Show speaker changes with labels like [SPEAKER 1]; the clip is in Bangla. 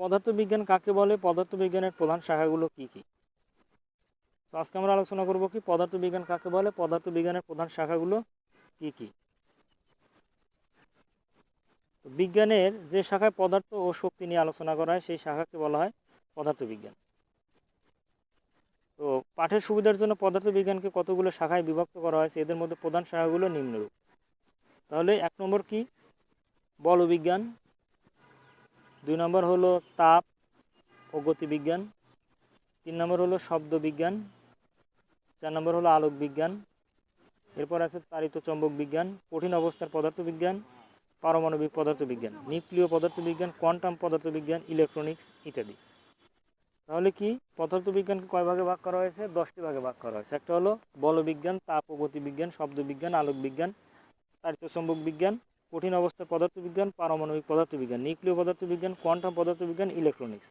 [SPEAKER 1] পদার্থবিজ্ঞান কাকে বলে? পদার্থবিজ্ঞানের প্রধান শাখাগুলো কি কি? তো আজকে আমরা আলোচনা করব কি পদার্থবিজ্ঞান কাকে বলে? পদার্থবিজ্ঞানের প্রধান শাখাগুলো কি কি? বিজ্ঞানের যে শাখায় পদার্থ ও শক্তি নিয়ে আলোচনা করা হয়, সেই শাখাকে বলা হয় পদার্থবিজ্ঞান। তো পাঠের সুবিধার জন্য পদার্থবিজ্ঞানকে কতগুলো শাখায় বিভক্ত করা হয়েছে? এদের মধ্যে প্রধান শাখাগুলো নিম্নরূপ। তাহলে এক নম্বর কি? বলবিজ্ঞান। দুই নম্বর হলো তাপ ও গতিবিজ্ঞান, তিন নম্বর হলো শব্দ বিজ্ঞান চার নম্বর হলো আলোক বিজ্ঞান এরপর আছে তারিত চম্বক বিজ্ঞান কঠিন অবস্থার পদার্থবিজ্ঞান, পারমাণবিক পদার্থবিজ্ঞান, নিউক্লিয় পদার্থবিজ্ঞান, কোয়ান্টাম পদার্থবিজ্ঞান, ইলেকট্রনিক্স ইত্যাদি। তাহলে কি? পদার্থবিজ্ঞানকে কয় ভাগে ভাগ করা হয়েছে? দশটি ভাগে ভাগ করা হয়েছে। একটা হলো বলবিজ্ঞান, তাপ ও গতিবিজ্ঞান শব্দ বিজ্ঞান আলোক বিজ্ঞান তাড়িত চম্বক বিজ্ঞান কঠিন অবস্থার পদার্থবিজ্ঞান পারমাণবিক পদার্থবিজ্ঞান নিউক্লিয় পদার্থবিজ্ঞান কোয়ান্টাম পদার্থবিজ্ঞান ইলেকট্রনিক্স।